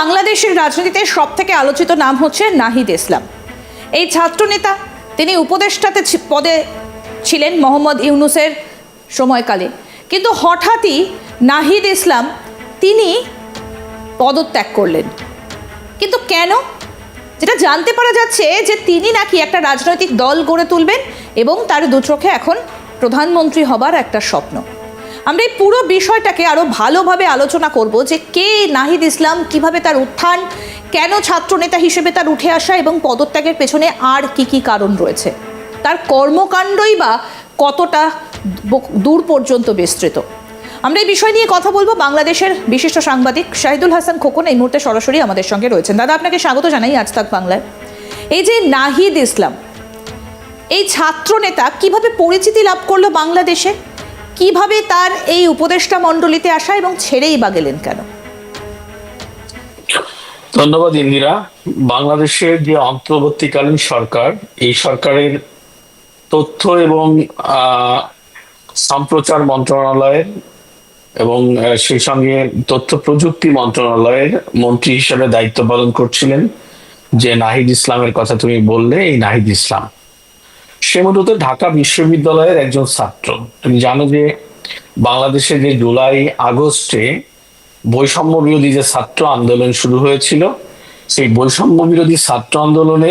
বাংলাদেশের রাজনীতিতে সব থেকে আলোচিত নাম হচ্ছে নাহিদ ইসলাম। এই ছাত্রনেতা, তিনি উপদেষ্টাতে পদে ছিলেন মোহাম্মদ ইউনুসের সময়কালে। কিন্তু হঠাৎই নাহিদ ইসলাম তিনি পদত্যাগ করলেন। কিন্তু কেন? যেটা জানতে পারা যাচ্ছে যে তিনি নাকি একটা রাজনৈতিক দল গড়ে তুলবেন এবং তার দু চোখে এখন প্রধানমন্ত্রী হবার একটা স্বপ্ন। আমরা এই পুরো বিষয়টাকে আরও ভালোভাবে আলোচনা করব যে কে নাহিদ ইসলাম, কীভাবে তার উত্থান, কেন ছাত্রনেতা হিসেবে তার উঠে আসা এবং পদত্যাগের পেছনে আর কি কি কারণ রয়েছে। তার কর্মকাণ্ডই বা কতটা দূর পর্যন্ত বিস্তৃত। আমরা এই বিষয় নিয়ে কথা বলব বাংলাদেশের বিশিষ্ট সাংবাদিক শাহিদুল হাসান খোকন এই মুহূর্তে সরাসরি আমাদের সঙ্গে রয়েছেন। দাদা, আপনাকে স্বাগত জানাই আজ তাক বাংলায়। এই যে নাহিদ ইসলাম, এই ছাত্র নেতা কীভাবে পরিচিতি লাভ করল বাংলাদেশে? কীভাবে তার এই উপদেষ্টা মণ্ডলীতে আসা এবং ছেড়েই বা গেলেন কেন? ধন্যবাদ, ইন্দিরা। বাংলাদেশের যে অন্তর্বর্তীকালীন সরকার, এই সরকারের তথ্য এবং সম্প্রচার মন্ত্রণালয়ের এবং সেই সঙ্গে তথ্য প্রযুক্তি মন্ত্রণালয়ের মন্ত্রী হিসেবে দায়িত্ব পালন করছিলেন যে নাহিদ ইসলামের কথা তুমি বললে, এই নাহিদ ইসলাম। সে মূলত ঢাকা বিশ্ববিদ্যালয়ের একজন ছাত্র। তুমি জানো যে বাংলাদেশে যে জুলাই আগস্টে বৈষম্য বিরোধী যে ছাত্র আন্দোলন শুরু হয়েছিল, সেই বৈষম্য বিরোধী ছাত্র আন্দোলনে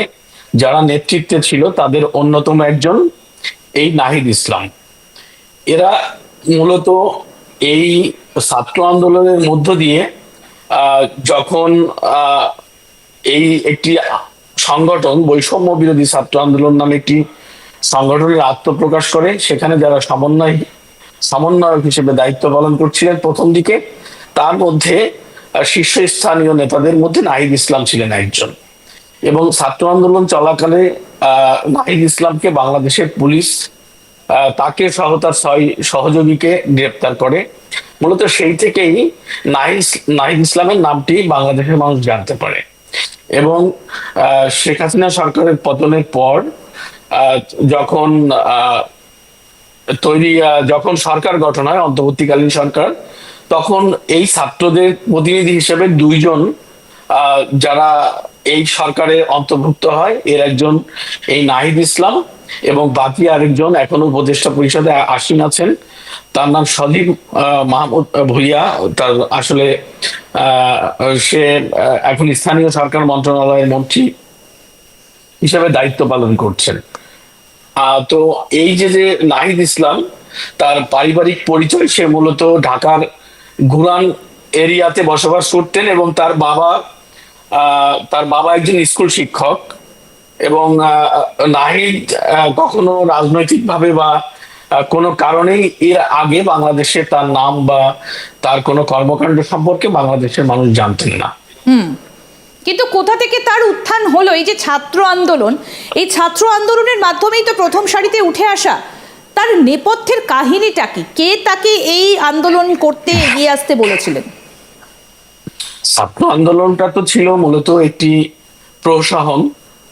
যারা নেতৃত্বে ছিল, তাদের অন্যতম একজন এই নাহিদ ইসলাম। এরা মূলত এই ছাত্র আন্দোলনের মধ্য দিয়ে যখন এই একটি সংগঠন বৈষম্য বিরোধী ছাত্র আন্দোলন নামে একটি সংগঠনের আত্মপ্রকাশ করে সেখানে যারা সমন্বয় সমন্বয়ক হিসেবে দায়িত্ব পালন করছিলেন প্রথম দিকে তার মধ্যে শীর্ষস্থানীয় নেতাদের মধ্যে নাহিদ ইসলাম ছিলেন একজন। এবং ছাত্র আন্দোলন চলাকালে আহ, নাহিদ ইসলামকে বাংলাদেশের পুলিশ তাকে সহ তার সহযোগীকে গ্রেপ্তার করে। মূলত সেই থেকেই নাহিদ ইসলামের নামটি বাংলাদেশের মানুষ জানতে পারে। এবং শেখ হাসিনা সরকারের পতনের পর যখন তৈরি যখন সরকার গঠন হয়, অন্তর্বর্তীকালীন সরকার, তখন এই ছাত্রদের প্রতিনিধি হিসেবে দুইজন যারা এই সরকারে অন্তর্ভুক্ত হয়, এর একজন এই নাহিদ ইসলাম এবং বাকি আরেকজন এখনও উপদেষ্টা পরিষদে আসীন আছেন। তার নাম সদীপ মাহমুদ ভুইয়া। তার আসলে সে এখন স্থানীয় সরকার মন্ত্রণালয়ের মন্ত্রী হিসেবে দায়িত্ব পালন করছেন। তো এই যে যে নাহিদ ইসলাম, তার পারিবারিক পরিচয় সে মূলত ঢাকার গুরান এরিয়াতে বসবাস করতেন এবং তার বাবা তার বাবা একজন স্কুল শিক্ষক এবং নাহিদ কখনো রাজনৈতিকভাবে বা কোনো কারণেই এর আগে বাংলাদেশে তার নাম বা তার কোনো কর্মকাণ্ড সম্পর্কে বাংলাদেশের মানুষ জানতেন না। কিন্তু কোথা থেকে তার উত্থান হলো? এই যে ছাত্র আন্দোলন, এই ছাত্র আন্দোলনের মাধ্যমেই তো প্রথম সারিতে উঠে আসা। তার নেপথ্যের কাহিনীটা কি? কে তাকে এই আন্দোলন করতে এগিয়ে আসতে বলেছিলেন? ছাত্র আন্দোলনটা তো ছিল মূলত একটি প্রশাসন।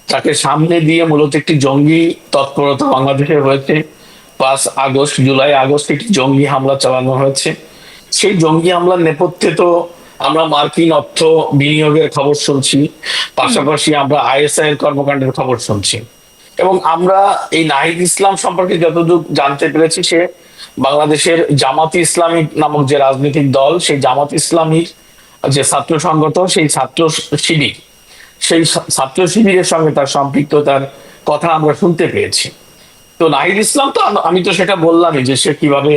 তাকে সামনে দিয়ে মূলত একটি জঙ্গি তৎপরতা বাংলাদেশে হয়েছে। পাঁচ আগস্ট, জুলাই আগস্ট একটি জঙ্গি হামলা চালানো হয়েছে। সেই জঙ্গি হামলার নেপথ্যে তো আমরা মার্কিন অর্থ বিনিয়োগের খবর শুনছি, পাশাপাশি আমরা আইএসআই এর কর্মকাণ্ডের খবর শুনছি। এবং আমরা এই নাহিদ ইসলাম সম্পর্কে যতদূর জানতে পেরেছি, সে বাংলাদেশের জামাতি ইসলামী নামক যে রাজনৈতিক দল, সেই জামাত ইসলামীর যে ছাত্র সংগঠন সেই ছাত্র শিবির, সেই ছাত্র শিবিরের সঙ্গে তার সম্পৃক্ততার কথা আমরা শুনতে পেয়েছি। তো নাহিদ ইসলাম তো, আমি তো সেটা বললামই যে সে কীভাবে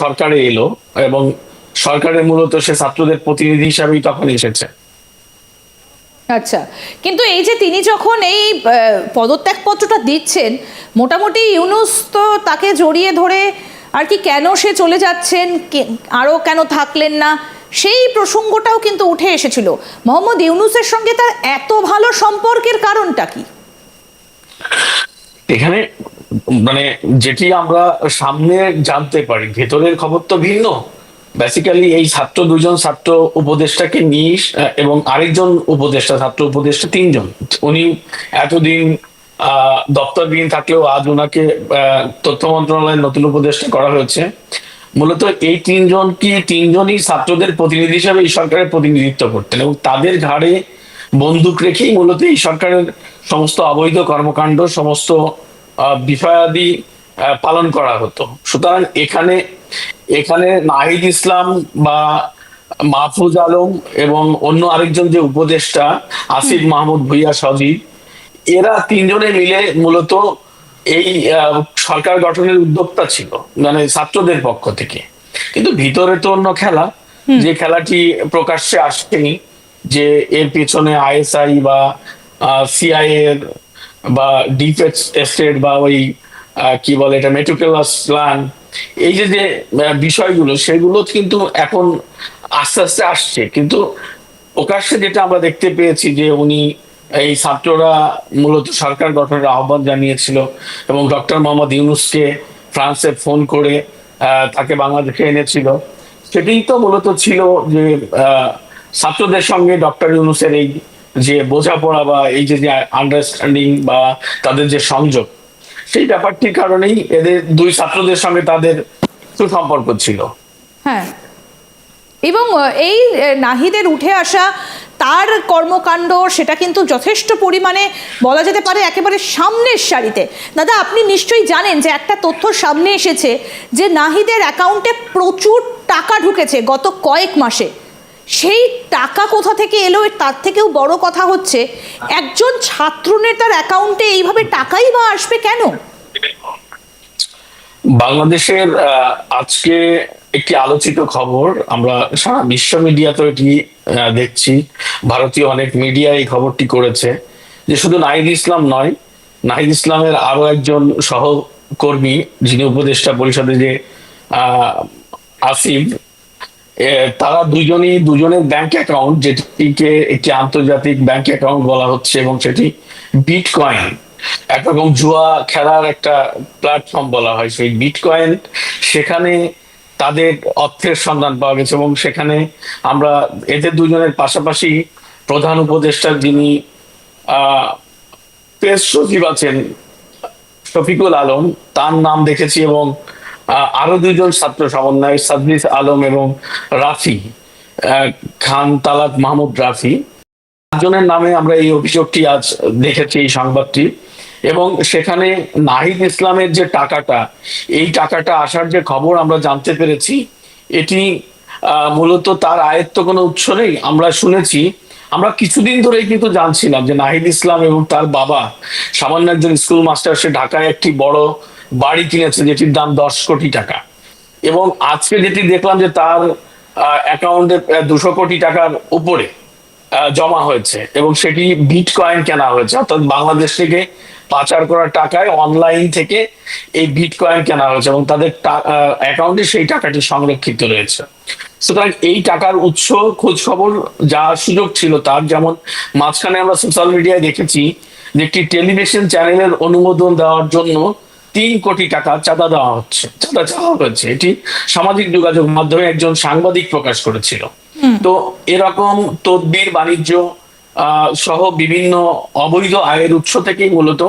সরকারে এলো এবং সরকারের মূলত সে ছাত্রদের প্রতিনিধি হিসাবেই তখন এসেছে। আচ্ছা কিন্তু এই যে তিনি যখন এই পদত্যাগপত্রটা দিচ্ছেন মোটামুটি ইউনুস তো তাকে জড়িয়ে ধরে আর কি কেন সে চলে যাচ্ছেন আরও কেন থাকলেন না সেই প্রসঙ্গটাও কিন্তু উঠে এসেছিল। মোহাম্মদ ইউনুসের সঙ্গে তার এত ভালো সম্পর্কের কারণটা কি? এখানে মানে যেটি আমরা সামনে জানতে পারি ভেতরের খবর তো ভিন্ন বেসিক্যালি এই ছাত্র দুজন ছাত্র উপদেষ্টাকে নিয়ে, এবং আরেকজন উপদেষ্টা, ছাত্র উপদেষ্টা তিনজন। উনি এতদিন দপ্তরবিহীন থাকলেও আজ ওনাকে তথ্য মন্ত্রণালয়ের নতুন উপদেষ্টা করা হয়েছে। মূলত এই তিনজন কি তিনজনই ছাত্রদের প্রতিনিধি হিসাবে এই সরকারের প্রতিনিধিত্ব করতেন, এবং তাদের ঘাড়ে বন্দুক রেখেই মূলত এই সরকারের সমস্ত অবৈধ কর্মকাণ্ড, সমস্ত বিষয়াদি পালন করা হতো। সুতরাং এখানে এখানে নাহিদ ইসলাম বা মাহফুজ আলম এবং অন্য আরেকজন যে উপদেষ্টা আসিফ মাহমুদ ভুইয়া সজীব এরা তিনজনে মিলে মূলত এই সরকার গঠনের উদ্যোক্তা ছিল মানে ছাত্রদের পক্ষ থেকে। কিন্তু ভিতরে তো অন্য খেলা। যে খেলাটি প্রকাশ্যে আসেনি যে এর পেছনে আইএসআই বা সিআইএর বা ডিপ এস্টেট বা ওই কি বলে এটা মেট্রোকেলাস প্ল্যান এই যে যে বিষয়গুলো, সেগুলো কিন্তু এখন আস্তে আস্তে আসছে। কিন্তু প্রকাশ্যে যেটা আমরা দেখতে পেয়েছি যে উনি এই ছাত্ররা মূলত সরকার গঠনের আহ্বান জানিয়েছিল এবং ডক্টর মোহাম্মদ ইউনুসকে ফ্রান্সে ফোন করে তাকে বাংলাদেশে এনেছিল। সেটাই তো মূলত ছিল যে ছাত্রদের সঙ্গে ডক্টর ইউনুসের এই যে বোঝাপড়া বা এই যে আন্ডারস্ট্যান্ডিং বা তাদের যে সংযোগ সেই ব্যাপারটির কারণেই এদের দুই ছাত্রদের সঙ্গে তাদের সুসম্পর্ক ছিল। হ্যাঁ। এবং এই নাহিদের উঠে আসা তার কর্মকাণ্ড, সেটা কিন্তু যথেষ্ট পরিমাণে বলা যেতে পারে একেবারে সামনের সারিতে। দাদা, আপনি নিশ্চয়ই জানেন যে একটা তথ্য সামনে এসেছে যে নাহিদের অ্যাকাউন্টে প্রচুর টাকা ঢুকেছে গত কয়েক মাসে। সেই টাকা কোথা থেকে এলো? তার থেকেও বড় কথা হচ্ছে, একজন ছাত্রনেতার অ্যাকাউন্টে এইভাবে টাকাই বা আসবে কেন? বাংলাদেশের আজকে একটি আলোচিত খবর, আমরা সারা বিশ্ব মিডিয়া তো এটি দেখছি। ভারতীয় অনেক মিডিয়া এই খবরটি করেছে যে শুধু নাহিদ ইসলাম নয়, নাহিদ ইসলামের আরও একজন সহকর্মী যিনি উপদেষ্টা পরিষদে যে আসিফ তারা দুজনই, দুজনের ব্যাংক অ্যাকাউন্ট যেটিকে একটি আন্তর্জাতিক ব্যাংক অ্যাকাউন্ট বলা হচ্ছে এবং সেটি বিটকয়েন একরকম জুয়া খেলার একটা প্ল্যাটফর্ম বলা হয় সেই বিটকয়েন সেখানে তাদের অর্থের সন্ধান পাওয়া গেছে এবং সেখানে আমরা এদের দুজনের পাশাপাশি প্রধান উপদেষ্টা যিনি আহ প্রেস সচিব আছেন, শফিকুল আলম, তার নাম দেখেছি এবং আরও দুজন ছাত্র সমন্বয় সাদবিস আলম এবং রাফি খান তালাত মাহমুদ রাফি। চারজনের নামে আমরা এই অভিযোগটি আজ দেখেছি, এই সংবাদটি। এবং সেখানে নাহিদ ইসলামের যে টাকাটা, এই টাকাটা আসার যে খবর আমরা জানতে পেরেছি, এটি মূলত তার আয়ত্ত কোনো উৎস নেই। আমরা শুনেছি, আমরা কিছুদিন ধরেই কিন্তু জানছিলাম যে নাহিদ ইসলাম এবং তার বাবা সামান্য একজন স্কুল মাস্টার, সে ঢাকায় একটি বড় বাড়ি কিনেছে যেটির দাম দশ কোটি টাকা। এবং আজকে যেটি দেখলাম যে তার অ্যাকাউন্টে দুশো কোটি টাকার উপরে জমা হয়েছে এবং সেটি বিট কয়েন কেনা হয়েছে। অর্থাৎ বাংলাদেশ থেকে পাচার করা টাকায় অনলাইন থেকে এই বিট কয়েন কেনা হয়েছে এবং তাদের অ্যাকাউন্টে সেই টাকাটি সংরক্ষিত রয়েছে। সুতরাং এই টাকার উৎস খোঁজ খবর যা সুযোগ ছিল তার, যেমন মাঝখানে আমরা সোশ্যাল মিডিয়ায় দেখেছি যে একটি টেলিভিশন চ্যানেলের অনুমোদন দেওয়ার জন্য তিন কোটি টাকা চাঁদা দেওয়া হচ্ছে। চাঁদা চাওয়া হচ্ছে এটি সামাজিক যোগাযোগ মাধ্যমে একজন সাংবাদিক প্রকাশ করেছিল। তো এরকম তদবির বাণিজ্য সহ বিভিন্ন অবৈধ আয়ের উৎস থেকেই মূলত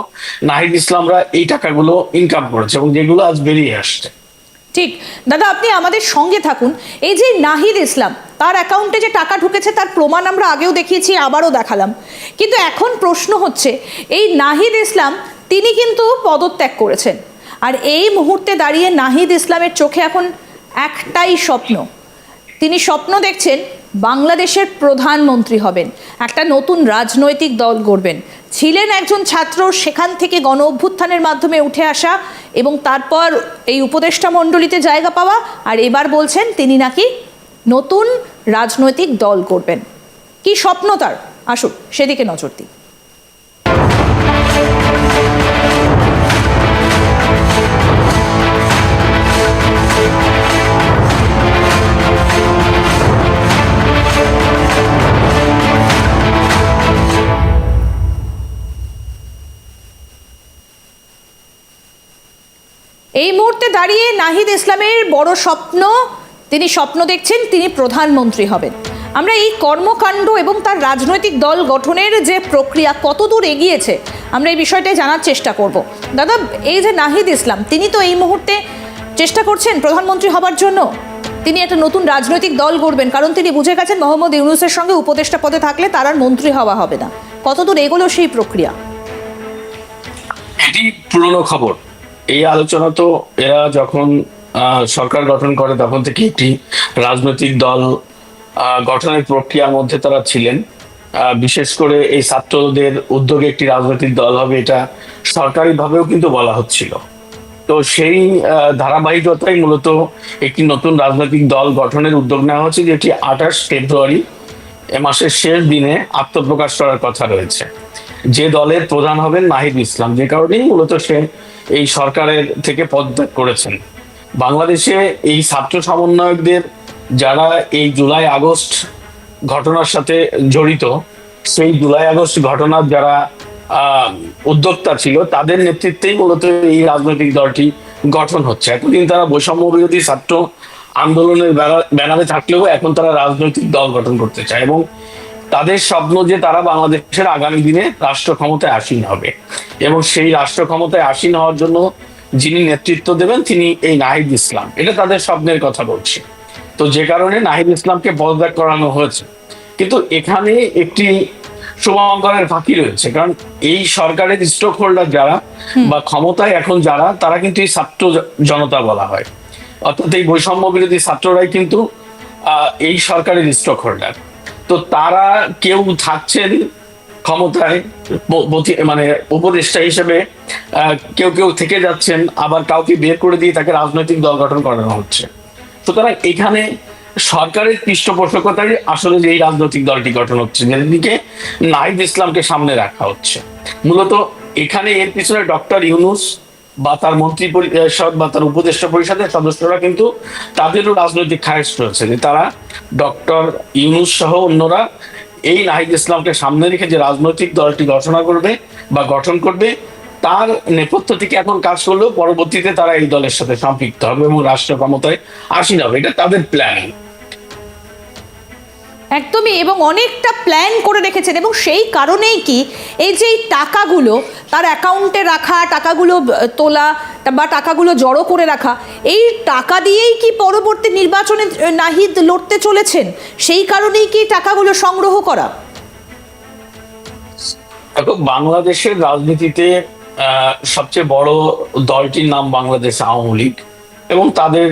নাহিদ ইসলামরা এই টাকাগুলো ইনকাম করেছে এবং যেগুলো আজ বেরিয়ে আসছে। ঠিক। দাদা আপনি আমাদের সঙ্গে থাকুন। এই যে নাহিদ ইসলাম তার অ্যাকাউন্টে যে টাকা ঢুকেছে তার প্রমাণ আমরা আগেও দেখিয়েছি আবারও দেখালাম। কিন্তু এখন প্রশ্ন হচ্ছে এই নাহিদ ইসলাম তিনি কিন্তু পদত্যাগ করেছেন। আর এই মুহূর্তে দাঁড়িয়ে নাহিদ ইসলামের চোখে এখন একটাই স্বপ্ন। তিনি স্বপ্ন দেখছেন বাংলাদেশের প্রধানমন্ত্রী হবেন, একটা নতুন রাজনৈতিক দল গড়বেন। ছিলেন একজন ছাত্র, সেখান থেকে গণ অভ্যুত্থানের মাধ্যমে উঠে আসা এবং তারপর এই উপদেষ্টা মণ্ডলীতে জায়গা পাওয়া। আর এবার বলছেন তিনি নাকি নতুন রাজনৈতিক দল করবেন কি স্বপ্ন তার? আসুন, সেদিকে নজর দিই। মুহূর্তে দাঁড়িয়ে নাহিদ ইসলামের বড় স্বপ্ন, তিনি স্বপ্ন দেখছেন তিনি প্রধানমন্ত্রী হবেন। আমরা এই কর্মকাণ্ড এবং তার রাজনৈতিক দল গঠনের যে প্রক্রিয়া কতদূর এগিয়েছে, আমরা এই বিষয়টাই জানার চেষ্টা করব। দাদা, এই যে নাহিদ ইসলাম, তিনি তো এই মুহূর্তে চেষ্টা করছেন প্রধানমন্ত্রী হবার জন্য। তিনি একটা নতুন রাজনৈতিক দল গড়বেন, কারণ তিনি বুঝে গেছেন মোহাম্মদ ইউনুসের সঙ্গে উপদেষ্টা পদে থাকলে তার আর মন্ত্রী হওয়া হবে না। কতদূর এগোলো সেই প্রক্রিয়া? এটি পুরনো খবর। এই আলোচনা তো এরা যখন সরকার গঠন করে তখন থেকে একটি রাজনৈতিক দল গঠনের প্রক্রিয়ার মধ্যে তারা ছিলেন। বিশেষ করে এই ছাত্রদের উদ্যোগে একটি রাজনৈতিক দল হবে এটা সরকারিভাবেও কিন্তু বলা হচ্ছিল। তো সেই ধারাবাহিকতাই মূলত একটি নতুন রাজনৈতিক দল গঠনের উদ্যোগ নেওয়া হচ্ছে যেটি আঠাশ ফেব্রুয়ারি, এ মাসের শেষ দিনে আত্মপ্রকাশ করার কথা রয়েছে। যে দলের প্রধান হবেন নাহিদ ইসলাম, যে কারণেই মূলত সে এই সরকারের থেকে পদত্যাগ করেছেন। বাংলাদেশে এই ছাত্র সমন্বয়কদের যারা এই জুলাই আগস্ট ঘটনার সাথে জড়িত, সেই জুলাই আগস্ট ঘটনার যারা উদ্যোক্তা ছিল, তাদের নেতৃত্বেই মূলত এই রাজনৈতিক দলটি গঠন হচ্ছে। এতদিন তারা বৈষম্য বিরোধী ছাত্র আন্দোলনের ব্যানা- ব্যানারে থাকলেও এখন তারা রাজনৈতিক দল গঠন করতে চায় এবং তাদের স্বপ্ন যে তারা বাংলাদেশের আগামী দিনে রাষ্ট্র ক্ষমতায় আসীন হবে। এবং সেই রাষ্ট্র ক্ষমতায় আসীন হওয়ার জন্য যিনি নেতৃত্ব দেবেন তিনি এই নাহিদ ইসলাম। এটা তাদের স্বপ্নের কথা বলছি। তো যে কারণে নাহিদ ইসলামকে পদত্যাগ করানো হয়েছে। কিন্তু এখানে একটি শুভঙ্করের ফাঁকি রয়েছে। কারণ এই সরকারের স্টক হোল্ডার যারা বা ক্ষমতায় এখন যারা তারা কিন্তু এই ছাত্র জনতা বলা হয়। অর্থাৎ এই বৈষম্য বিরোধী ছাত্ররাই কিন্তু আহ, এই সরকারের স্টক হোল্ডার তো তারা কেউ থাকছেন ক্ষমতায় মানে উপদেষ্টা হিসেবে কেউ কেউ থেকে যাচ্ছেন, আবার কাউকে বের করে দিয়ে তাকে রাজনৈতিক দল গঠন করানো হচ্ছে। সুতরাং এখানে সরকারের পৃষ্ঠপোষকতায় আসলে যে রাজনৈতিক দলটি গঠন হচ্ছে, যেদিকে নাহিদ ইসলামকে সামনে রাখা হচ্ছে। মূলত এখানে এর পিছনে ডক্টর ইউনুস বা তার মন্ত্রী পরিষদ বা তার উপদেষ্টা পরিষদের সদস্যরা কিন্তু তাদেরও রাজনৈতিক খায়েশ রয়েছে। যে তারা ডক্টর ইউনুস সহ অন্যরা এই নাহিদ ইসলামকে সামনে রেখে যে রাজনৈতিক দলটি ঘোষণা করবে বা গঠন করবে, তার নেপথ্য থেকে এখন কাজ করলেও পরবর্তীতে তারা এই দলের সাথে সম্পৃক্ত হবে এবং রাষ্ট্র ক্ষমতায় আসীন হবে। এটা তাদের প্ল্যানিং একদমই, এবং অনেকটা প্ল্যান করে রেখেছেন। এবং সেই কারণেই কি, এই যে টাকাগুলো, তার অ্যাকাউন্টে রাখা, টাকাগুলো তোলা, বা টাকাগুলো জড়ো করে রাখা, এই টাকা দিয়েই কি পরবর্তী নির্বাচনে নাহিদ লড়তে চলেছেন? সেই কারণেই কি টাকাগুলো সংগ্রহ করা? বাংলাদেশের রাজনীতিতে সবচেয়ে বড় দলটির নাম বাংলাদেশ আওয়ামী লীগ। এবং তাদের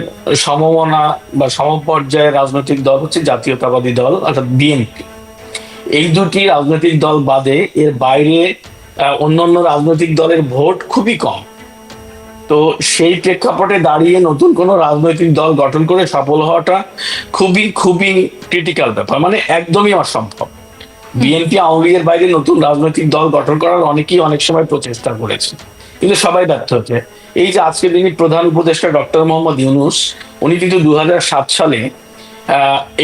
সমমনা বা সমপর্যায়ের রাজনৈতিক দল হচ্ছে জাতীয়তাবাদী দল অর্থাৎ বিএনপি। এই দুটি রাজনৈতিক দল বাদে এর বাইরে অন্যান্য রাজনৈতিক দলের ভোট খুবই কম। তো সেই প্রেক্ষাপটে দাঁড়িয়ে নতুন কোনো রাজনৈতিক দল গঠন করে সফল হওয়াটা খুবই খুবই ক্রিটিক্যাল ব্যাপার। মানে একদমই অসম্ভব। বিএনপি আওয়ামী লীগের বাইরে নতুন রাজনৈতিক দল গঠন করার অনেকেই অনেক সময় প্রচেষ্টা করেছে। কিন্তু সবাই ব্যর্থ হচ্ছে। এই যে আজকে তিনি প্রধান উপদেষ্টা ডক্টর মোহাম্মদ ইউনুস উনি কিন্তু দু সালে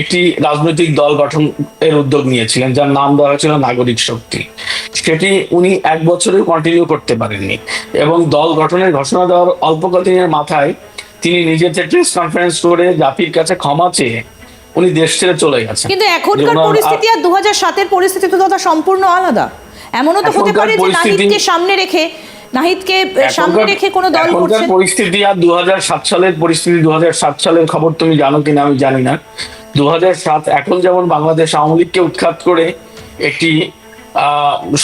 একটি রাজনৈতিক দল গঠন এর উদ্যোগ নিয়েছিলেন যার নাম দেওয়া হয়েছিল নাগরিক শক্তি। সেটি উনি এক বছরেও কন্টিনিউ করতে পারেননি এবং দল গঠনের ঘোষণা দেওয়ার অল্প কদিনের মাথায় তিনি নিজের প্রেস কনফারেন্স করে জাতির কাছে ক্ষমা চেয়ে উনি দেশ ছেড়ে চলে গেছেন। কিন্তু এখনকার পরিস্থিতি আর দু হাজার সাতের পরিস্থিতি তো দাদা সম্পূর্ণ আলাদা। এমনও তো হতে পারে যে নাহিদকে সামনে রেখে নাহিদকে সামনে রেখে কোনো দল করছেন? পরিস্থিতি আর দু সালের পরিস্থিতি দু সালের খবর তুমি জানো কিনা আমি জানি না। দু সাত এখন যেমন বাংলাদেশ আওয়ামী লীগকে উৎখাত করে একটি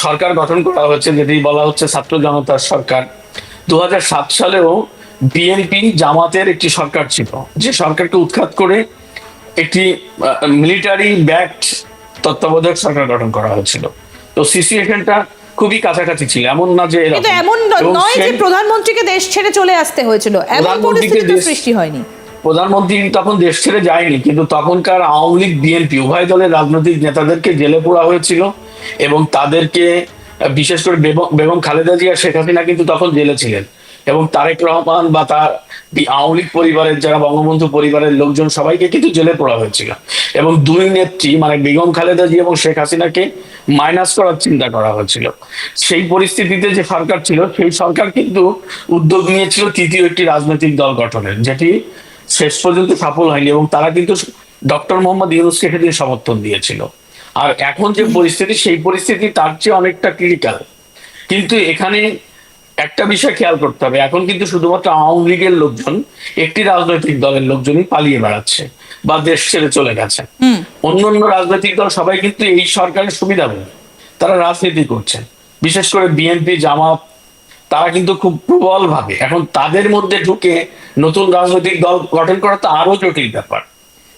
সরকার গঠন করা হয়েছে যেটি বলা হচ্ছে ছাত্র জনতার সরকার। দু সালেও বিএনপি জামাতের একটি সরকার ছিল। যে সরকারকে উৎখাত করে একটি মিলিটারি ব্যাকড তত্ত্বাবধায়ক সরকার গঠন করা হয়েছিল। তো সিচুয়েশনটা খুবই কাছাকাছি ছিল এমন না যে কিন্তু এমন নয় যে প্রধানমন্ত্রীকে দেশ ছেড়ে চলে আসতে হয়েছিল এমন পরিস্থিতি তো সৃষ্টি হয়নি। প্রধানমন্ত্রী তখন দেশ ছেড়ে যায়নি কিন্তু তখনকার আওয়ামী লীগ বিএনপি উভয় দলের রাজনৈতিক নেতাদেরকে জেলে পোড়া হয়েছিল এবং তাদেরকে বিশেষ করে বেগম- বেগম খালেদা জিয়া শেখ হাসিনা কিন্তু তখন জেলে ছিলেন। এবং তারেক রহমান বা তার আওয়ামী লীগ পরিবারের যারা বঙ্গবন্ধু পরিবারের লোকজন সবাইকে কিন্তু জেলে পোড়া হয়েছিল। এবং দুই নেত্রী মানে বেগম খালেদা জিয়া এবং শেখ হাসিনাকে মাইনাস করার চিন্তা করা হয়েছিল। সেই পরিস্থিতিতে যে সরকার ছিল, সেই সরকার কিন্তু উদ্যোগ নিয়েছিল তৃতীয় একটি রাজনৈতিক দল গঠনের, যেটি শেষ পর্যন্ত সফল হয়নি এবং তারা কিন্তু ডক্টর মোহাম্মদ ইউনুসকে সেদিন সমর্থন দিয়েছিল। আর এখন যে পরিস্থিতি, সেই পরিস্থিতি তার চেয়ে অনেকটা ক্রিটিক্যাল কিন্তু এখানে একটা বিষয় খেয়াল করতে হবে এখন কিন্তু শুধুমাত্র আওয়ামী লীগের লোকজন একটি রাজনৈতিক দলের লোকজনই পালিয়ে বেড়াচ্ছে বা দেশ ছেড়ে চলে গেছে। অন্য অন্য রাজনৈতিক দল সবাই কিন্তু এই সরকারের সুবিধা ভোগী। তারা রাজনীতি করছেন বিশেষ করে বিএনপি জামাত তারা কিন্তু খুব প্রবল ভাবে এখন তাদের মধ্যে ঢুকে নতুন রাজনৈতিক দল গঠন করা তো আরও জটিল ব্যাপার।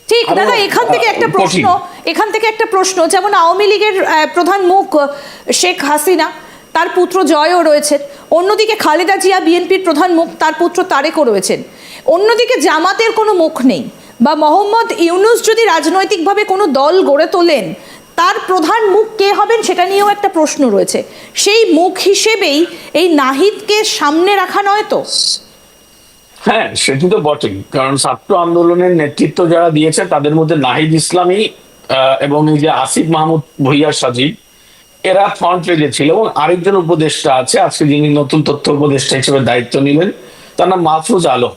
ঠিক দাদা এখান থেকে একটা প্রশ্ন এখান থেকে একটা প্রশ্ন যেমন আওয়ামী লীগের প্রধান মুখ শেখ হাসিনা তার পুত্র জয়ও রয়েছেন। অন্যদিকে খালেদা জিয়া বিএনপির প্রধান মুখ, তার পুত্র তারেকও রয়েছেন। অন্যদিকে জামাতের কোনো মুখ নেই বা মোহাম্মদ ইউনুস যদি রাজনৈতিকভাবে কোনো দল গড়ে তোলেন, তার প্রধান মুখ কে হবেন সেটা নিয়েও একটা প্রশ্ন রয়েছে। সেই মুখ হিসেবেই এই নাহিদকে সামনে রাখা নয় তো? হ্যাঁ সেটি তো বটেই। কারণ ছাত্র আন্দোলনের নেতৃত্ব যারা দিয়েছে, তাদের মধ্যে নাহিদ ইসলামী এবং এই যে আসিফ মাহমুদ ভুইয়া সাজিব এরা ফ্রন্ট পেজে ছিল এবং আরেকজন উপদেষ্টা আছে, আজকে যিনি নতুন তথ্য উপদেষ্টা হিসেবে দায়িত্ব নিলেন, তার নাম মাহফুজ আলম।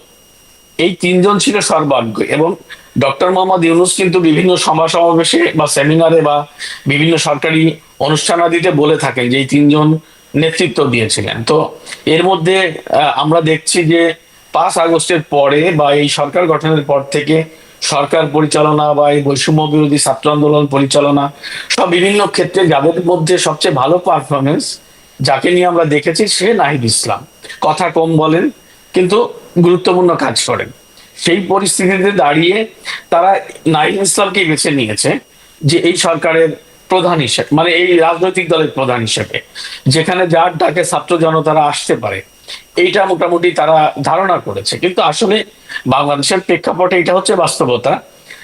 এই তিনজন ছিল সর্বাগ্য এবং ডক্টর মোহাম্মদ ইউনুস কিন্তু বিভিন্ন সভা সমাবেশে বা সেমিনারে বা বিভিন্ন সরকারি অনুষ্ঠানাদিতে বলে থাকেন যে এই তিনজন নেতৃত্ব দিয়েছিলেন। তো এর মধ্যে আমরা দেখছি যে পাঁচ আগস্টের পরে বা এই সরকার গঠনের পর থেকে সরকার পরিচালনা বা এই বৈষম্য বিরোধী ছাত্র আন্দোলন পরিচালনা, সব বিভিন্ন ক্ষেত্রে যাদের মধ্যে সবচেয়ে ভালো পারফরমেন্স যাকে নিয়ে আমরা দেখেছি সে নাহিদ ইসলাম। কথা কম বলেন, কিন্তু গুরুত্বপূর্ণ কাজ করেন। সেই পরিস্থিতিতে দাঁড়িয়ে তারা নাহিদ ইসলামকে বেছে নিয়েছে যে এই সরকারের প্রধান হিসেবে মানে এই রাজনৈতিক দলের প্রধান হিসেবে, যেখানে যার ডাকে ছাত্র জনতারা আসতে পারে। এইটা মোটামুটি তারা ধারণা করেছে। কিন্তু আসলে বাংলাদেশের প্রেক্ষাপটে এটা হচ্ছে বাস্তবতা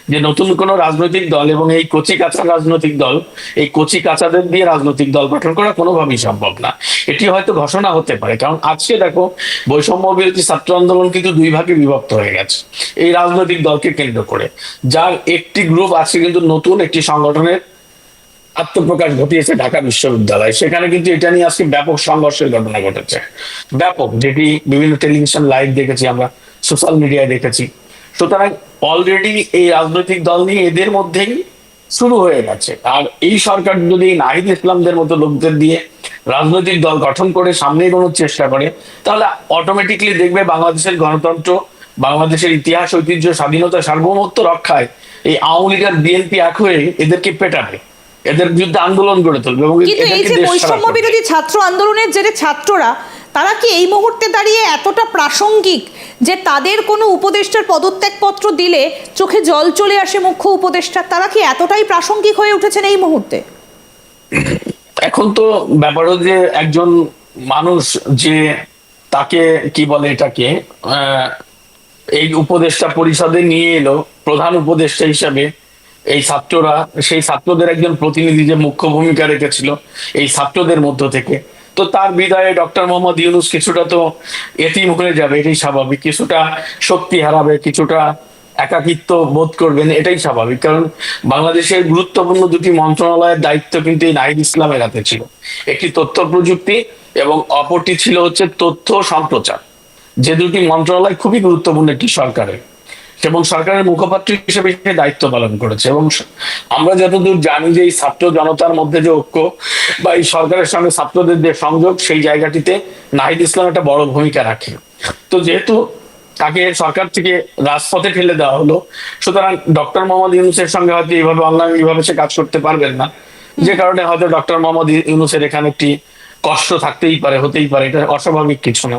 যে নতুন কোন রাজনৈতিক দল এবং এই কচি কাঁচা রাজনৈতিক দল, এই কচি কাঁচাদের দিয়ে রাজনৈতিক দল গঠন করা কোনোভাবেই সম্ভব না। এটি হয়তো ঘোষণা হতে পারে। কারণ আজকে দেখো, বৈষম্য বিরোধী ছাত্র আন্দোলন কিন্তু দুই ভাগে বিভক্ত হয়ে গেছে। এই রাজনৈতিক দলকে কেন্দ্র করে। যার একটি গ্রুপ আছে কিন্তু নতুন একটি সংগঠনের আত্মপ্রকাশ ঘটিয়েছে ঢাকা বিশ্ববিদ্যালয়। সেখানে কিন্তু এটা নিয়ে আজকে ব্যাপক সংঘর্ষের ঘটনা ঘটেছে। ব্যাপক, যেটি বিভিন্ন টেলিভিশন লাইভ দেখেছি আমরা, সোশ্যাল মিডিয়ায় দেখেছি। সুতরাং অলরেডি এই রাজনৈতিক দল নিয়ে এদের মধ্যেই শুরু হয়ে গেছে। আর এই সরকার যদি নাহিদ ইসলামদের মতো লোকদের দিয়ে রাজনৈতিক দল গঠন করে সামনে এগোনোর চেষ্টা করে, তাহলে অটোমেটিকলি দেখবে বাংলাদেশের গণতন্ত্র, বাংলাদেশের ইতিহাস, ঐতিহ্য, স্বাধীনতা, সার্বভৌমত্ব রক্ষায় এই আওয়ামী লীগ আর বিএনপি এক হয়ে এদেরকে পেটাবে। এদের বিরুদ্ধে আন্দোলন গড়ে তুলবে এবং কিন্তু এই যে বৈষম্য বিরোধী ছাত্র আন্দোলনের যে ছাত্ররা তারা কি এই মুহূর্তে দাঁড়িয়ে এতটা প্রাসঙ্গিক যে তাদের কোনো উপদেষ্টার পদত্যাগপত্র দিলে চোখে জল চলে আসে মুখ্য উপদেষ্টা? তারা কি এতটাই প্রাসঙ্গিক হয়ে উঠেছেন এই মুহূর্তে? এখন তো ব্যাপার যে একজন মানুষ যে তাকে কি বলে এটাকে এই উপদেষ্টা পরিষদে নিয়ে এলো প্রধান উপদেষ্টা হিসাবে এই ছাত্ররা, সেই ছাত্রদের একজন প্রতিনিধি যে মুখ্য ভূমিকা রেখেছিল এই ছাত্রদের মধ্য থেকে। তো তার বিদায়ে ডক্টর মোহাম্মদ ইউনুস কিছুটা তো এতিম হয়ে যাবে, এটাই স্বাভাবিক। কিছুটা শক্তি হারাবে, কিছুটা একাকিত্ব বোধ করবেন, এটাই স্বাভাবিক। কারণ বাংলাদেশের গুরুত্বপূর্ণ দুটি মন্ত্রণালয়ের দায়িত্ব কিন্তু এই নাহিদ ইসলামের হাতে ছিল। একটি তথ্য প্রযুক্তি এবং অপরটি ছিল হচ্ছে তথ্য সম্প্রচার। যে দুটি মন্ত্রণালয় খুবই গুরুত্বপূর্ণ একটি সরকারের। এবং সরকারের মুখপাত্র হিসেবে সে দায়িত্ব পালন করেছে। এবং আমরা যতদূর জানি যে এই ছাত্র জনতার মধ্যে যে ঐক্য বা এই সরকারের সঙ্গে ছাত্রদের যে সংযোগ, সেই জায়গাটিতে নাহিদ ইসলাম একটা বড় ভূমিকা রাখে। তো যেহেতু তাকে সরকার থেকে রাজপথে ঠেলে দেওয়া হলো, সুতরাং ডক্টর মোহাম্মদ ইউনুসের সঙ্গে হয়তো এইভাবে অনলাইন এইভাবে সে কাজ করতে পারবেন না। যে কারণে হয়তো ডক্টর মোহাম্মদ ইউনুসের এখানে একটি কষ্ট থাকতেই পারে, হতেই পারে, এটা অস্বাভাবিক কিছু না।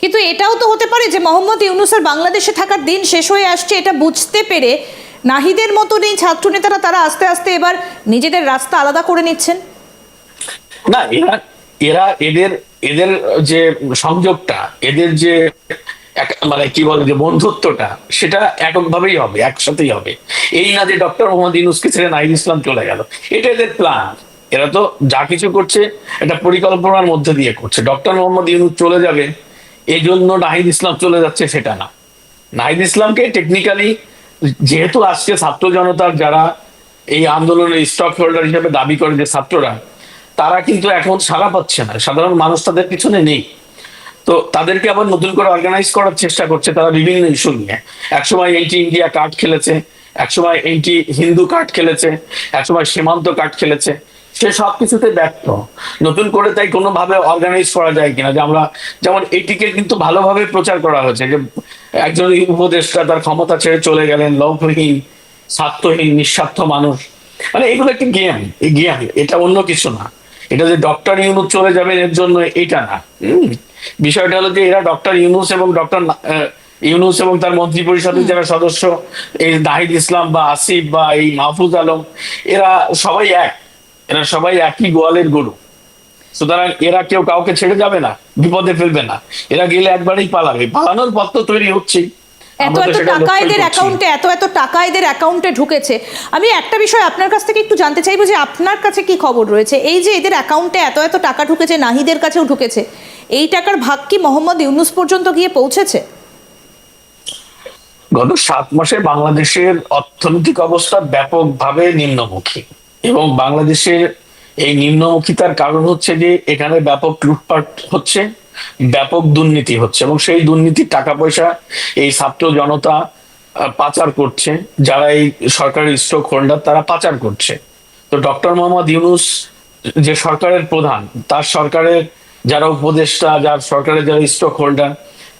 কিন্তু এটাও তো হতে পারে যে মোহাম্মদ ইউনুসের বাংলাদেশে থাকার দিন শেষ হয়ে আসছে, এটা বুঝতে পেরে নাহিদের মতন এই ছাত্রনেতারা তারা আস্তে আস্তে এবার নিজেদের রাস্তা আলাদা করে নিচ্ছেন। না, এরা এরা এদের এদের যে সংযোগটা, এদের যে মানে কি বলে, যে বন্ধুত্বটা, সেটা এককভাবেই হবে, একসাথেই হবে। এই না যে ডক্টর মোহাম্মদ ইউনুসকে ছেড়ে নাইদ ইসলাম চলে গেল, এটা এদের প্ল্যান এরা তো যা কিছু করছে, এটা পরিকল্পনার মধ্যে দিয়ে করছে। ডক্টর মোহাম্মদ ইউনুস চলে যাবে এই জন্য নাহিদ ইসলাম চলে যাচ্ছে সেটা না। নাহিদ ইসলামকে টেকনিক্যালি যেহেতু আজকে ছাত্র জনতার যারা এই আন্দোলনের স্টক হোল্ডার হিসেবে দাবি করে যে ছাত্ররা, তারা কিন্তু এখন সাড়া পাচ্ছে না। সাধারণ মানুষ তাদের পিছনে নেই। তো তাদেরকে আবার নতুন করে অর্গানাইজ করার চেষ্টা করছে তারা বিভিন্ন ইস্যু নিয়ে। একসময় এইটি ইন্ডিয়া কার্ড খেলেছে, একসময় এইটি হিন্দু কার্ড খেলেছে, একসময় সীমান্ত কার্ড খেলেছে। সে সবকিছুতে ব্যর্থ। নতুন করে তাই কোনোভাবে অর্গানাইজ করা যায় কিনা যে আমরা যেমন এটিকে কিন্তু ভালোভাবে প্রচার করা হয়েছে যে একজন উপদেষ্টা তার ক্ষমতা ছেড়ে চলে গেলেন লৌহহীন স্বার্থহীন নিঃস্বার্থ মানুষ। মানে এগুলো একটি জ্ঞান এই জ্ঞান এটা অন্য কিছু না। এটা যে ডক্টর ইউনুস চলে যাবেন এর জন্য এটা না। হুম। বিষয়টা হলো যে এরা ডক্টর ইউনুস এবং ডক্টর ইউনুস এবং তার মন্ত্রী পরিষদের যারা সদস্য এই দাহিদ ইসলাম বা আসিফ বা এই মাহফুজ আলম এরা সবাই এক। এরা সবাই একই গোয়ালের গরু। সুতরাং এরা কেউ কাউকে ছেড়ে যাবে না বিপদে ফেলবে না। এরা গেলে একবারেই পালাবে। পালানোর পথ তো তৈরি হচ্ছেই। এত এত টাকা এদের অ্যাকাউন্টে এত এত টাকা এদের অ্যাকাউন্টে ঢুকেছে। আমি একটা বিষয় আপনার কাছ থেকে একটু জানতে চাইব যে আপনার কাছে কি খবর রয়েছে? এই যে এদের অ্যাকাউন্টে এত এত টাকা ঢুকেছে নাহিদের কাছেও ঢুকেছে এই টাকার ভাগ কি মোহাম্মদ ইউনুস পর্যন্ত গিয়ে পৌঁছেছে? গত সাত মাসে বাংলাদেশের অর্থনৈতিক অবস্থা ব্যাপকভাবে নিম্নমুখী। এবং বাংলাদেশের এই নিম্নমুখিতার কারণ হচ্ছে যে এখানে ব্যাপক লুটপাট হচ্ছে, ব্যাপক দুর্নীতি হচ্ছে এবং সেই দুর্নীতির টাকা পয়সা এই ছাত্র জনতা পাচার করছে, যারা এই সরকারের স্টক হোল্ডার তারা পাচার করছে। তো ডক্টর মোহাম্মদ ইউনুস যে সরকারের প্রধান, তার সরকারের যারা উপদেষ্টা, যার সরকারের যারা স্টক হোল্ডার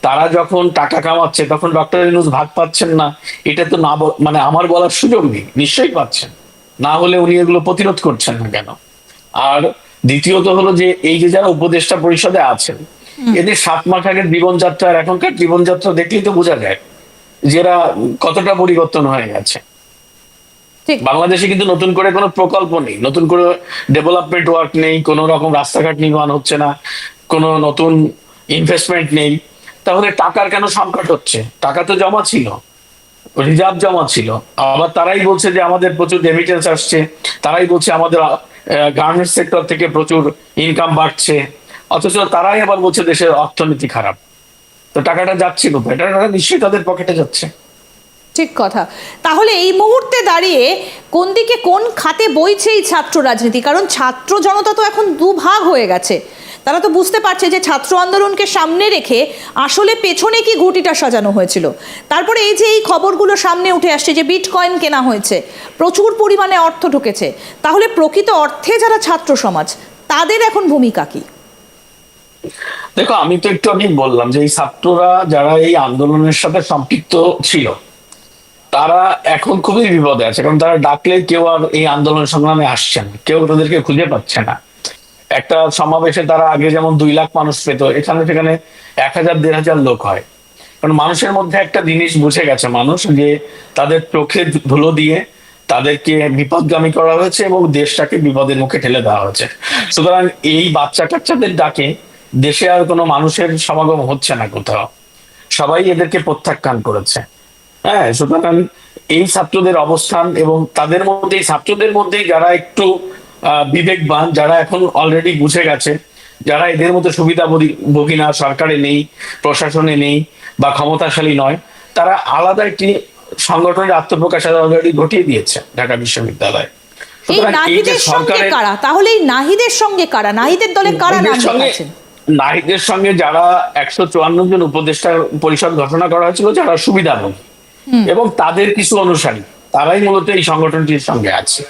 তারা যখন টাকা কামাচ্ছে তখন ডক্টর ইউনুস ভাগ পাচ্ছেন না। এটা তো না মানে আমার বলার সুযোগ নেই, নিশ্চয়ই পাচ্ছেন। না হলে উনি এগুলো প্রতিরোধ করছেন না কেন? আর দ্বিতীয়ত হলো যে এই যে যারা উপদেষ্টা পরিষদে আছেন এদের সাত মাস আগের জীবনযাত্রা আর এখনকার জীবনযাত্রা দেখলেই তো বোঝা যায় যে এরা কতটা পরিবর্তন হয়ে গেছে। বাংলাদেশে কিন্তু নতুন করে কোনো প্রকল্প নেই নতুন করে ডেভেলপমেন্ট ওয়ার্ক নেই কোনো রকম রাস্তাঘাট নির্মাণ হচ্ছে না কোনো নতুন ইনভেস্টমেন্ট নেই। তাহলে টাকার কেন সংকট হচ্ছে? টাকা তো জমা ছিল। রিজার্ভ জমা ছিল। আবার তারাই বলছে যে আমাদের প্রচুর রেমিটেন্স আসছে। তারাই বলছে আমাদের গার্মেন্টস সেক্টর থেকে প্রচুর ইনকাম বাড়ছে। অথচ তারাই আবার বলছে দেশের অর্থনীতি খারাপ। তো টাকাটা যাচ্ছে কোথায়? এটা নিশ্চয়ই তাদের পকেটে যাচ্ছে। ঠিক কথা। তাহলে এই মুহূর্তে দাঁড়িয়ে কোন দিকে কোন খাতে বইছে এই ছাত্র রাজনীতি? কারণ ছাত্র জনতা তো এখন দুভাগ হয়ে গেছে। তারা তো বুঝতে পারছে যে ছাত্র আন্দোলনকে সামনে রেখে আসলে পেছনে কি ঘুটিটা সাজানো হয়েছিল। তারপরে এই যে এই খবরগুলো সামনে উঠে আসছে যে বিটকয়েন কেনা হয়েছে, প্রচুর পরিমাণে অর্থ ঢুকেছে, তাহলে প্রকৃত অর্থে যারা ছাত্র সমাজ, তাদের এখন ভূমিকা কি? দেখো, আমি তো একটু আগেই বললাম যে এই ছাত্ররা যারা এই আন্দোলনের সাথে সম্পৃক্ত ছিল, তারা এখন খুবই বিপদে আছে। কারণ তারা ডাকলে কেউ আর এই আন্দোলন সংগ্রামে আসছে না, কেউ তাদেরকে খুঁজে পাচ্ছে না। একটা সমাবেশে তারা আগে যেমন দুই লাখ মানুষ পেত, এখানে সেখানে এক হাজার, দেড় হাজার লোক হয়। কারণ মানুষের মধ্যে একটা জিনিস বুঝে গেছে, মানুষ যে তাদের চোখে ধুলো দিয়ে তাদেরকে বিপদগামী করা হয়েছে এবং দেশটাকে বিপদের মুখে ঠেলে দেওয়া হয়েছে। সুতরাং এই বাচ্চা কাচ্চাদের ডাকে দেশে আর কোনো মানুষের সমাগম হচ্ছে না কোথাও। সবাই এদেরকে প্রত্যাখ্যান করেছে। হ্যাঁ সুতরাং এই ছাত্রদের অবস্থান এবং তাদের মধ্যে ছাত্রদের মধ্যে যারা একটু বিবেকবান যারা এখন অলরেডি বুঝে গেছে যারা এদের মতো সুবিধা ভোগী না সরকারে নেই প্রশাসনে নেই বা ক্ষমতাশালী নয় তারা আলাদা একটি সংগঠনের আত্মপ্রকাশ অলরেডি ঘটিয়ে দিয়েছে ঢাকা বিশ্ববিদ্যালয়। এই নাহিদের সঙ্গে কারা? তাহলে এই নাহিদের সঙ্গে কারা? নাহিদের দলে কারা নাম নাহিদের সঙ্গে নাহিদের সঙ্গে যারা একশো চুয়ান্ন জন উপদেষ্টা পরিষদ ঘোষণা করা হয়েছিল যারা সুবিধাভোগী। এবং তাদের কিছু অনুসারী তারাই মূলত এই সংগঠনটির সঙ্গে আছে।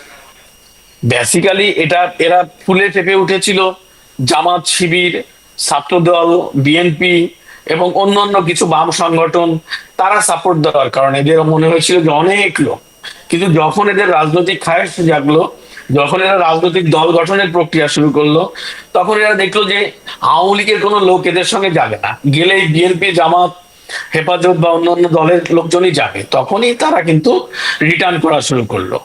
বেসিক্যালি এটা, এরা ফুলে ফেপে উঠেছিল। জামাত শিবির ছাত্রদল বিএনপি এবং অন্যান্য কিছু বাম সংগঠন, তারা সাপোর্ট দেওয়ার কারণে। এদের মনে হয়েছিল যে অনেক লোক। কিন্তু যখন এদের রাজনৈতিক খায়স জাগলো, যখন এরা রাজনৈতিক দল গঠনের প্রক্রিয়া শুরু করল, তখন এরা দেখল যে আওয়ামী লীগের কোনো লোক এদের সঙ্গে যাবে না। গেলেই বিএনপি জামাত, হেফাজত বা অন্যান্য দলের লোকজনই যাবে। তখনই তারা কিন্তু রিটার্ন করা শুরু করল।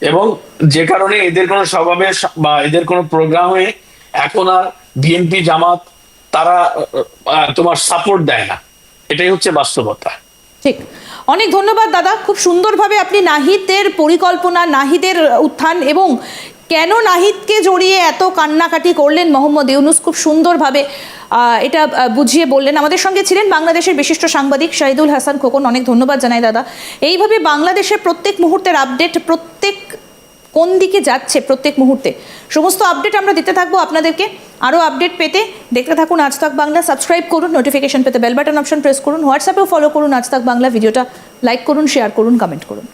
এবং যে কারণে এদের কোনো সমাবেশ বা এদের কোনো প্রোগ্রামে এখন আর বিএনপি জামাত, তারা তোমার সাপোর্ট দেয় না। এটাই হচ্ছে বাস্তবতা। ঠিক। অনেক ধন্যবাদ, দাদা। খুব সুন্দরভাবে আপনি নাহিদের পরিকল্পনা, নাহিদের উত্থান এবং কেন নাহিদকে জড়িয়ে এত কান্নাকাটি করলেন মোহাম্মদ ইউনুস, খুব সুন্দরভাবে এটা বুঝিয়ে বললেন। আমাদের সঙ্গে ছিলেন বাংলাদেশের বিশিষ্ট সাংবাদিক শাহিদুল হাসান খোকন। অনেক ধন্যবাদ জানাই, দাদা। এইভাবে বাংলাদেশের প্রত্যেক মুহূর্তের আপডেট প্রত্যেক কোন দিকে যাচ্ছে প্রত্যেক মুহূর্তে? সমস্ত আপডেট আমরা দিতে থাকব আপনাদেরকে। আরও আপডেট পেতে দেখতে থাকুন আজ তাক বাংলা। সাবস্ক্রাইব করুন নোটিফিকেশন পেতে বেল বাটন অপশন প্রেস করুন। হোয়াটসঅ্যাপেও ফলো করুন আজ তাক বাংলা। ভিডিওটা লাইক করুন শেয়ার করুন কমেন্ট করুন।